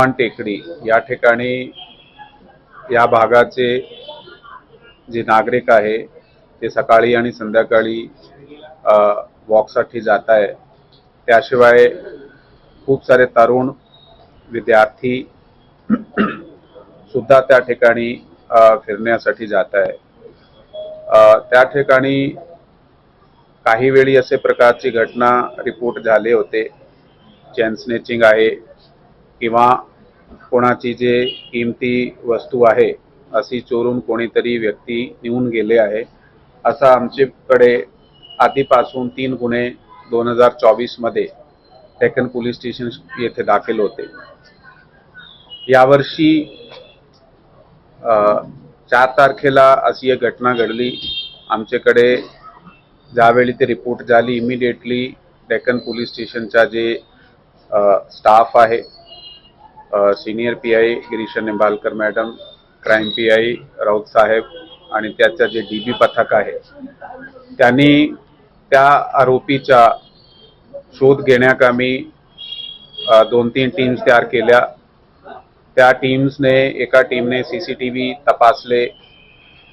मान टेकडी या ठिकाणी या भागाचे जे नागरिक आहे ते सकाळी आणि संध्याकाळी वॉकसाठी जात आहे त्याशिवाय खूप सारे तरुण विद्यार्थी सुद्धा त्या ठिकाणी फिरण्यासाठी जात आहे त्या ठिकाणी काही वेळी असे प्रकारची घटना रिपोर्ट झाले होते. चेन स्नेचिंग आहे किंवा कोणाची जे किमती वस्तू आहे अशी चोरून कोणीतरी व्यक्ती नेऊन गेले आहे. असा आमच्याकडे आधीपासून तीन गुन्हे दोन हजार चोवीसमध्ये टेकन पोलीस स्टेशन येथे दाखल होते. यावर्षी चार तारखेला अशी एक घटना घडली. आमच्याकडे ज्यावेळी ते रिपोर्ट झाली इमिडिएटली डेक्कन पोलीस स्टेशनचा जे स्टाफ आहे senior P I Girish Nimbalkar madam crime P I Raut साहेब आणि त्याचं जे डी बी पथक आहे त्यांनी त्या आरोपीचा शोध घेण्याकामी दोन तीन टीम्स तयार केल्या. त्या टीम्सने एका टीमने सी सी टी व्ही तपासले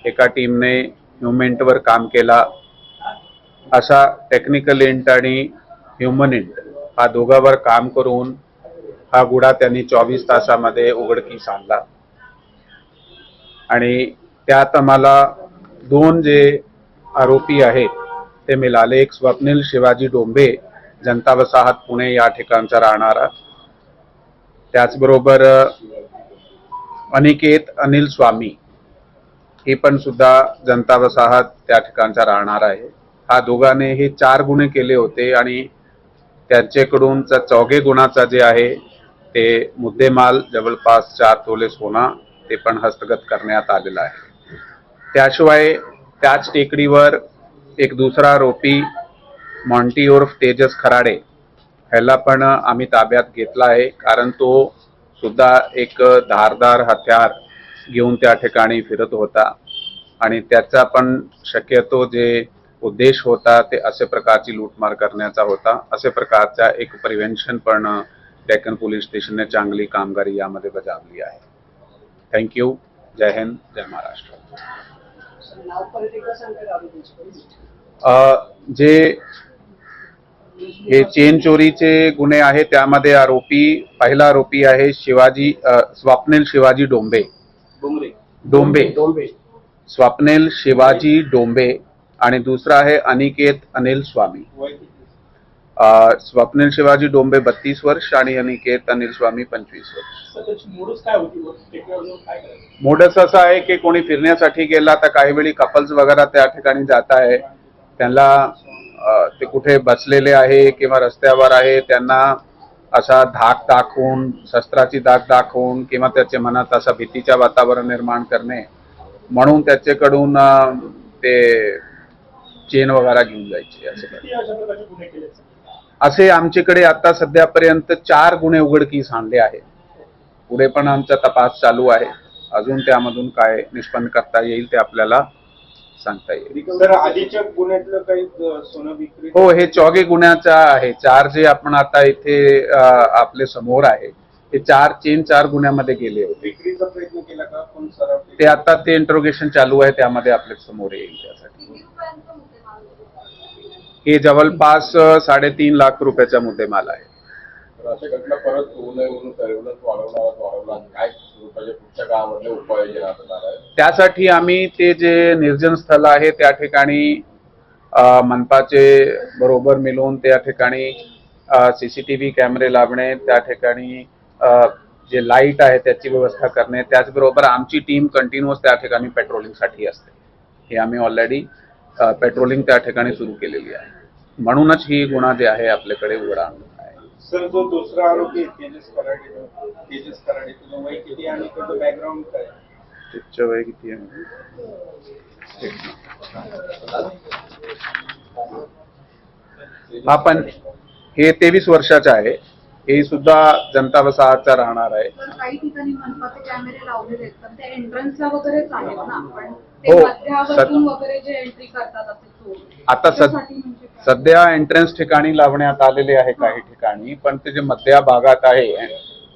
एका टीमने ह्युमेंटवर काम केला. अशा टेक्निकल इंट आणि ह्युमन इंट हा दोघावर काम करून हा गुडा त्यांनी चोवीस तासामध्ये उघडकीस आणला. आणि त्यात आम्हाला दोन जे आरोपी आहेत ते मिळाले एक स्वप्नील शिवाजी डोंबे जनता वसाहत पुणे या ठिकाणचा राहणारा. त्याचबरोबर अनिकेत अनिल स्वामी हे पण सुद्धा जनता वसाहत त्या ठिकाणचा राहणार आहे. हा दोघांनी हे चार गुन्हे केले होते आणि त्यांच्याकडून चौघे गुणाचा जे आहे ते मुद्देमाल जवळपास चार तोले सोना ते पण हस्तगत करण्यात आलेलं आहे. त्याशिवाय त्याच टेकडीवर एक दुसरा आरोपी मॉन्टी उर्फ तेजस खराडे ह्याला पण आम्ही ताब्यात घेतला आहे. कारण तो सुद्धा एक धारदार हत्यार घेऊन त्या ठिकाणी फिरत होता. आणि त्याचा पण शक्यतो जे उद्देश होता ते असे प्रकारची लूटमार करण्याचा होता. असे प्रकारचा एक प्रिव्हेन्शन पण डेक्कन पोलीस स्टेशनने चांगली कामगिरी यामध्ये बजावली आहे. Thank you Jai Hind Jai Maharashtra. जे हे चेन चोरीचे गुन्हे आहेत त्यामध्ये आरोपी पहिला आरोपी आहे शिवाजी स्वप्नील शिवाजी डोंबे. डोंबे. डोंबे. स्वप्नील शिवाजी डोंबे आणि दुसरा आहे अनिकेत अनिल स्वामी. स्वप्नील शिवाजी डोंबे बत्तीस वर्ष आणि अनिकेत अनिल स्वामी पंचवीस वर्ष. मोडस असं आहे की कोणी फिरण्यासाठी गेला तर काही वेळी कपल्स वगैरे त्या ठिकाणी जात आहे. त्यांना ते कुठे बसलेले आहे किंवा रस्त्यावर आहे त्यांना असा धाक दाखवून शस्त्राची धाक दाखवून किंवा त्याच्या मनात असा भीतीच्या वातावरण निर्माण करणे म्हणून त्याच्याकडून ते चेन वगैरे घेऊन जायचे. असं. असे आमच्याकडे आता सध्यापर्यंत चार गुन्हे उघडकीस आणले आहेत. पुढे पण आमचा तपास चालू आहे. अजून त्यामधून काय निष्पन्न करता येईल ते आपल्याला सांगता येईल. हो हे चौघे गुन्ह्याचा आहे. चार जे आपण आता इथे आपले समोर आहे ते चार चेन चार गुन्ह्यामध्ये गेले होते. विक्रीचा प्रयत्न केला का? कोण सराव ते आता ते इंट्रोगेशन चालू आहे त्यामध्ये आपल्यासमोर येईल त्यासाठी. हे जवळपास साडेतीन लाख रुपयाचा मुद्देमाल आहे. त्यासाठी आम्ही ते जे निर्जन स्थळ आहे त्या ठिकाणी मनपाचे बरोबर मिळून त्या ठिकाणी सीसीटीव्ही कॅमेरे लावणे त्या ठिकाणी जे लाइट आहे त्याची व्यवस्था करणे त्याचबरोबर आमची टीम कंटिन्युअस त्या ठिकाणी पेट्रोलिंगसाठी असते. हे आम्ही ऑलरेडी पेट्रोलिंग त्या ठिकाणी सुरू केलेली आहे. म्हणूनच ही गुन्हा जे आहे आपल्याकडे उघडा. आहे सर जो दुसरा आरोपी तेजस कराडे. तेजस कराडे तुझं वय किती आणि त्याचं बॅकग्राऊंड काय त्याचं वय किती आहे? हा पण हे तेवीस वर्षाचा आहे. हे सुद्धा जनता वसाहतचा राहणार आहे. तर काही ठिकाणी मनपाचे कॅमेरे लावलेले आहेत तर ते एंट्रन्सला वगैरेच आहेत ना. पण ते हो. मध्यावरून वगैरे जे एंट्री करतात असे चोर आता काय? सध्या एंट्रन्स ठिकाणी लावण्यात आलेले आहे काही ठिकाणी पण ते जे मध्या भागात आहे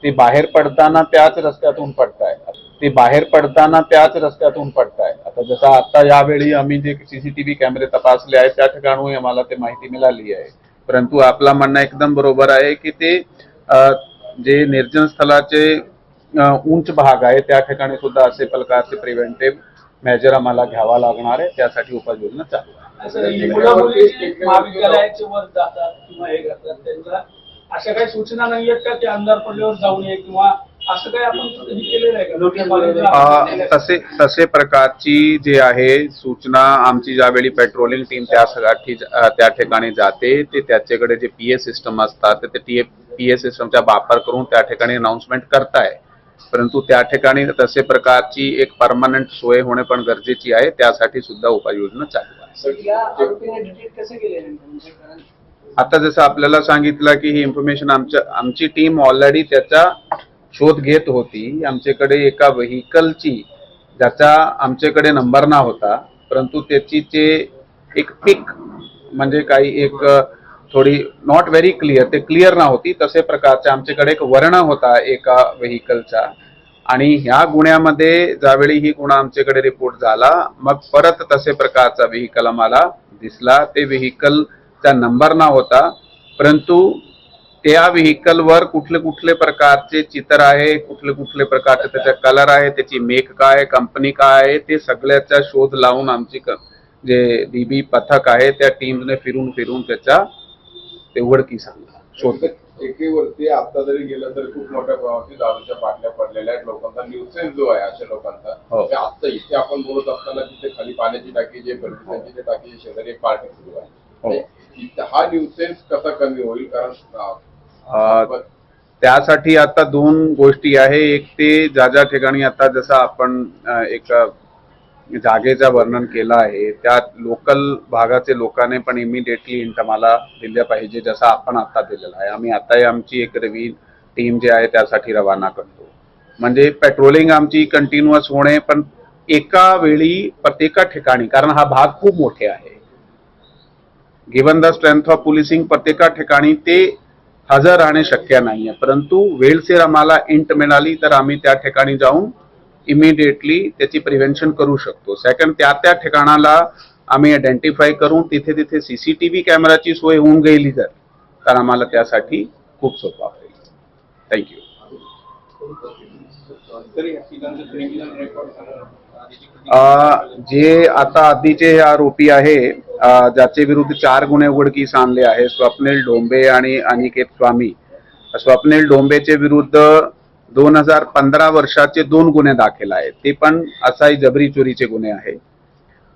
ते बाहेर पडताना त्याच रस्त्यातून पडताय. ते बाहेर पडताना त्याच रस्त्यातून पडताय. आता जसं आता यावेळी आम्ही जे सीसीटीव्ही कॅमेरे तपासले आहेत त्या ठिकाणून आम्हाला ते माहिती मिळाली आहे. परंतु आपला म्हणणं एकदम बरोबर आहे की ते जे निर्जन स्थळाचे उंच भाग आहे त्या ठिकाणी सुद्धा असे प्रकारचे प्रिव्हेंटिव्ह मेजर आम्हाला घ्यावा लागणार आहे त्यासाठी उपाययोजना चालू आहे. हे अशा काही सूचना नाही आहेत का की अंधार पडल्यावर जाऊ नये किंवा असं काही आपण केलेलं आहे का? नोटीस अ, तसे तसे प्रकारची जे आहे सूचना आमची ज्यावेळी पेट्रोलिंग टीम त्या अ, त्या ठिकाणी जाते ते त्याच्याकडे जे पी एस सिस्टम असतात ते पी एस सिस्टमचा वापर करून त्या ठिकाणी अनाउन्समेंट करताय. परंतु त्या ठिकाणी तसे प्रकारची एक परमनंट सोय होणे पण गरजेची आहे. त्यासाठी सुद्धा उपाययोजना चालू आहे? म्हणजे आता जसं आपल्याला सांगितलं की ही इन्फॉर्मेशन आमच्या आमची टीम ऑलरेडी त्याचा शोध घेत होती. आमच्याकडे एका व्हेकलची ज्याचा आमच्याकडे नंबर ना होता परंतु त्याची जे एक पिक म्हणजे काही एक थोडी नॉट व्हेरी क्लिअर ते क्लिअर ना होती तसे प्रकारचे आमच्याकडे एक वर्ण होता एका व्हेकलचा आणि ह्या गुन्ह्यामध्ये ज्यावेळी ही गुन्हा आमच्याकडे रिपोर्ट झाला मग परत तसे प्रकारचा व्हेकल आम्हाला दिसला. ते व्हेकलचा नंबर ना होता. परंतु त्या व्हेकलवर कुठले कुठले प्रकारचे चित्र आहे कुठले कुठले प्रकारचे त्याचा कलर आहे त्याची मेक काय कंपनी काय आहे ते सगळ्याचा शोध लावून आमची क- जे डीबी पथक आहे त्या टीमने फिरून फिरून त्याचा ते उघडकीस आणला शोध. एकेवरती आता जरी गेलं तरी खूप मोठ्या प्रमाणात दारूच्या बाटल्या पडलेल्या आहेत लोकांचा न्यूसेन्स जो आहे अशा लोकांचा हो. आता इथे आपण बोलत असताना तिथे खाली पाण्याची टाकी जे फर्टिलायझरची जे टाकी शेजारी एक पार्टी सुरू आहे हो. इथं हा न्यूसेन्स कसा कमी होईल कारण त्यासाठी आता दोन गोष्टी आहे एक ते ज्या ज्या ठिकाणी आता जसं आपण एक जागेचं वर्णन केलं आहे त्या लोकल भागाचे लोकांनी पण इमिडिएटली इंट आम्हाला दिल्या पाहिजे जसं आपण आता दिलेलं आहे. आम्ही आताही आमची एक रवी टीम जे आहे त्यासाठी रवाना करतो. म्हणजे पेट्रोलिंग आमची कंटिन्युअस होणे पण एका वेळी प्रत्येका ठिकाणी कारण हा भाग खूप मोठे आहे. Given the strength of policing प्रत्येका ठिकाणी ते हजर राहणे शक्य नाही आहे परंतु वेळसेर आम्हाला इंट मिळाली तर आम्ही त्या ठिकाणी जाऊन इमिडिएटली त्याची प्रिव्हेन्शन करू शकतो. सेकंड त्या त्या ठिकाणाला आम्ही आयडेंटिफाय करून तिथे तिथे सी सी टी व्ही कॅमेराची सोय होऊन गेली जर तर आम्हाला त्यासाठी खूप सोपा होईल थँक्यू जे आता आधीचे हे आरोपी आहे ज्याचे विरुद्ध चार गुन्हे उघडकीस आणले आहे स्वप्नील डोंबे आणि अनिकेत स्वामी. स्वप्नील डोंबेचे विरुद्ध दोन हजार पंधरा वर्षाचे दोन गुन्हे दाखल आहेत. ते पण असाही जबरी चोरीचे गुन्हे आहे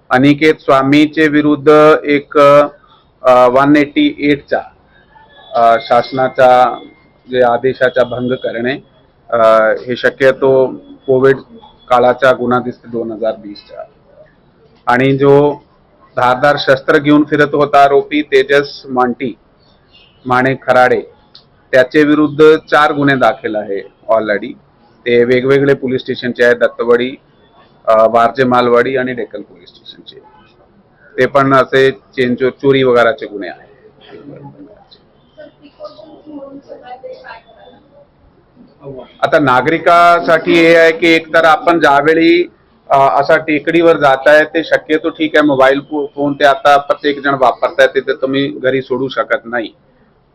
अनिकेत स्वामीचे विरुद्ध एक वन एटी एटचा शासनाचा जे आदेशाचा भंग करणे हे शक्यतो कोविड काळाचा गुन्हा दिसते दोन हजार वीसचा. आणि जो धारदार शस्त्र घेऊन फिरत होता आरोपी तेजस मांटी माणे खराडे त्याचे विरुद्ध चार गुन्हे दाखल आहे ऑलरेडी ते वेगवेगळे पोलीस स्टेशनचे आहेत दत्तवाडी वारजे मालवाडी आणि डेक्कल पोलीस स्टेशनचे. ते पण असे चेंज चोरी वगैरेचे गुन्हे आहेत. आता नागरिकासाठी हे आहे की एकतर आपण ज्यावेळी असा टेकडीवर जात आहे ते शक्यतो ठीक आहे मोबाईल फोन ते आता प्रत्येक जण वापरताय ते तर तुम्ही घरी सोडू शकत नाही.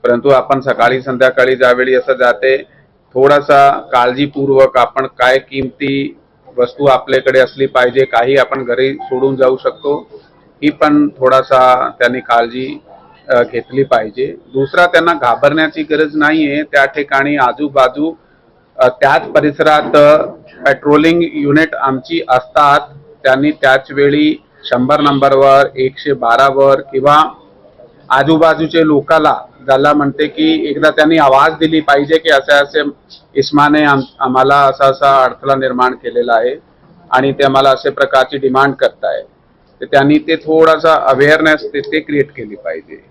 परंतु आपण सकाळी संध्याकाळी ज्यावेळी असं जाते थोडासा काळजीपूर्वक आपण काय किमती वस्तू आपल्याकडे असली पाहिजे काही आपण घरी सोडून जाऊ शकतो ही पण थोडासा त्यांनी काळजी घेतली पाहिजे. दुसरा त्यांना घाबरण्याची गरज नाही आहे त्या ठिकाणी आजूबाजू त्याच परिसरात पेट्रोलिंग युनिट आमची असतात. त्यांनी त्याच वेळी शंभर नंबरवर एकशे बारावर किंवा आजूबाजूचे लोकाला ज्याला म्हणते की एकदा त्यांनी आवाज दिली पाहिजे की असे असे इस्माने आम- आम्हाला असा असा अडथळा निर्माण केलेला आहे आणि ते आम्हाला असे प्रकारची डिमांड करताय तर त्यांनी ते थोडासा अवेअरनेस ते क्रिएट केली पाहिजे.